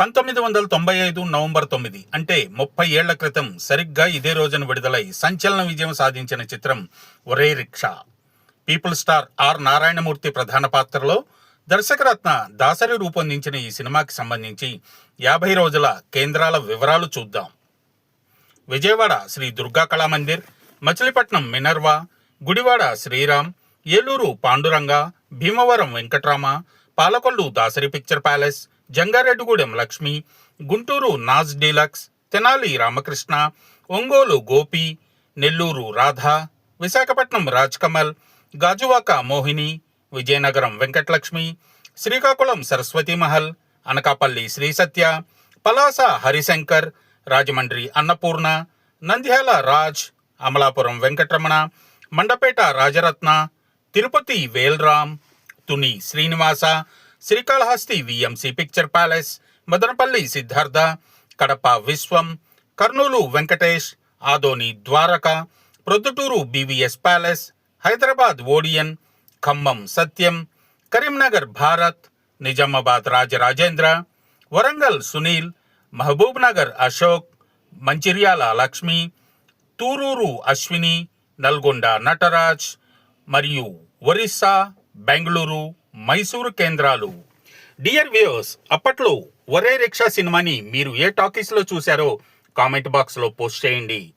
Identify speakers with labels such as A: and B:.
A: పంతొమ్మిది వందల తొంభై ఐదు నవంబర్ తొమ్మిది అంటే ముప్పై ఏళ్ళ క్రితం సరిగ్గా ఇదే రోజున విడుదలై సంచలన విజయం సాధించిన చిత్రం ఒరే rickshaw. People star R Narayanamurthy ప్రధాన పాత్రలో దర్శకరత్న దాసరి రూపొందించిన ఈ సినిమాకి సంబంధించి యాభై రోజుల కేంద్రాల వివరాలు చూద్దాం. Vijayawada Sri Durga Kalamandir Machilipatnam Minerva Gudivada Sriram Eluru Panduranga Bhimavaram Venkatrama Palakollu Dasari picture palace Jangareddygudem Lakshmi Guntur Naaz deluxe Tenali Ramakrishna Ongole Gopi Nellore Radha Visakhapatnam Raj Kamal Gajuwaka Mohini Vizianagaram Venkatalakshmi Srikakulam Saraswati Mahal Anakapalli Sri Satya Palasa Harishankar Rajahmundry Annapurna Nandyal Raj Amalapuram Venkataramana Mandapeta Rajaratna Tirupati Velram Tuni Srinivasa Srikalahasti VMC picture palace Madanapalle Siddhartha Kadapa Vishwam Kurnool Venkatesh Adoni Dwaraka Proddatur BVS palace Hyderabad Odeon Khammam Satyam Karimnagar Bharat Nizamabad Rajarajendra Warangal Sunil Mahabubnagar Ashok Mancherial Lakshmi Tururu Ashwini Nalgonda Natraj మరియు ఒరిస్సా బెంగళూరు మైసూరు కేంద్రాలు. Dear viewers అప్పట్లో ఒరే rickshaw సినిమాని మీరు ఏ టాకీస్లో చూశారో comment బాక్స్లో post చేయండి.